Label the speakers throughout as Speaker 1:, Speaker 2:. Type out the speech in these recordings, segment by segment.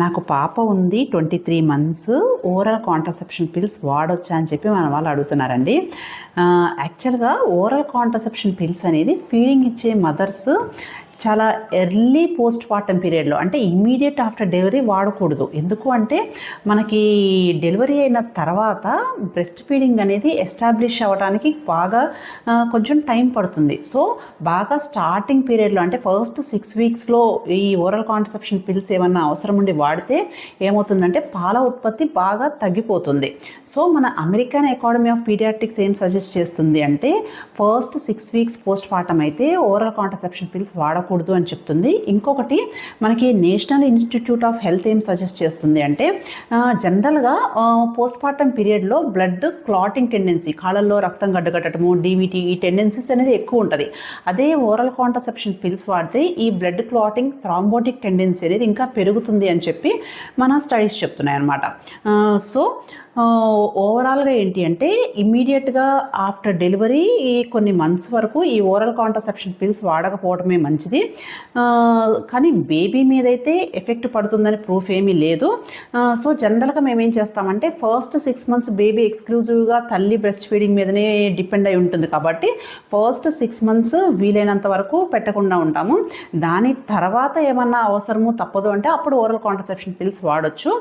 Speaker 1: నాకు పాప ఉంది twenty three months oral contraception pills వాడొచ్చా అని చెప్పి మన వాళ్ళు అడుగుతున్నారండి. యాక్చువల్గా ఓరల్ కాంట్రసెప్షన్ పిల్స్ అనేది ఫీడింగ్ ఇచ్చే మదర్స్ చాలా ఎర్లీ పోస్ట్ పార్టమ్ పీరియడ్లో అంటే ఇమ్మీడియట్ ఆఫ్టర్ డెలివరీ వాడకూడదు. ఎందుకు అంటే మనకి డెలివరీ అయిన తర్వాత బ్రెస్ట్ ఫీడింగ్ అనేది ఎస్టాబ్లిష్ అవ్వడానికి బాగా కొంచెం టైం పడుతుంది. సో బాగా స్టార్టింగ్ పీరియడ్లో అంటే ఫస్ట్ సిక్స్ వీక్స్లో ఈ ఓరల్ కాంట్రసెప్షన్ పిల్స్ ఏమన్నా అవసరం ఉండి వాడితే ఏమవుతుందంటే పాల ఉత్పత్తి బాగా తగ్గిపోతుంది. సో మన అమెరికన్ అకాడమీ ఆఫ్ పీడియాట్రిక్స్ ఏం సజెస్ట్ చేస్తుంది అంటే first six weeks postpartum అయితే ఓరల్ కాంట్రసెప్షన్ పిల్స్ వాడకూడదు. అని చెప్తుంది. ఇంకొకటి మనకి నేషనల్ ఇన్స్టిట్యూట్ ఆఫ్ హెల్త్ ఏం సజెస్ట్ చేస్తుంది అంటే జనరల్గా పోస్ట్ పార్టమ్ పీరియడ్లో బ్లడ్ క్లాటింగ్ టెండెన్సీ కాళ్ళల్లో రక్తం గడ్డగట్టడము డీవీటీ ఈ టెండెన్సీస్ అనేది ఎక్కువ ఉంటుంది. అదే ఓరల్ కాంట్రసెప్షన్ పిల్స్ వాడితే ఈ బ్లడ్ క్లాటింగ్ థ్రాంబోటిక్ టెండెన్సీ అనేది ఇంకా పెరుగుతుంది అని చెప్పి మన స్టడీస్ చెప్తున్నాయి అనమాట సో ఓవరాల్గా ఏంటి అంటే ఇమ్మీడియట్గా ఆఫ్టర్ డెలివరీ కొన్ని మంత్స్ వరకు ఈ ఓరల్ కాంట్రసెప్షన్ పిల్స్ వాడకపోవడమే మంచిది. కానీ బేబీ మీద అయితే ఎఫెక్ట్ పడుతుందని ప్రూఫ్ ఏమీ లేదు. సో జనరల్గా మేము ఏం చేస్తామంటే ఫస్ట్ సిక్స్ మంత్స్ బేబీ ఎక్స్క్లూజివ్గా తల్లి బ్రెస్ట్ ఫీడింగ్ మీదనే డిపెండ్ అయి ఉంటుంది కాబట్టి ఫస్ట్ సిక్స్ మంత్స్ వీలైనంత వరకు పెట్టకుండా ఉంటాము. దాని తర్వాత ఏమన్నా అవసరము తప్పదు అంటే అప్పుడు ఓరల్ కాంట్రసెప్షన్ పిల్స్ వాడచ్చు.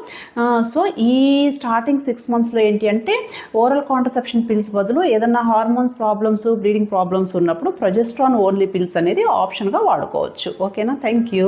Speaker 1: సో ఈ స్టార్టింగ్ సిక్స్ సిక్స్ మంత్స్లో ఏంటి అంటే ఓరల్ కాంట్రసెప్షన్ పిల్స్ బదులు ఏదన్నా హార్మోన్స్ ప్రాబ్లమ్స్ బ్లీడింగ్ ప్రాబ్లమ్స్ ఉన్నప్పుడు ప్రొజెస్ట్రాన్ ఓన్లీ పిల్స్ అనేది ఆప్షన్గా వాడుకోవచ్చు. ఓకేనా థ్యాంక్ యూ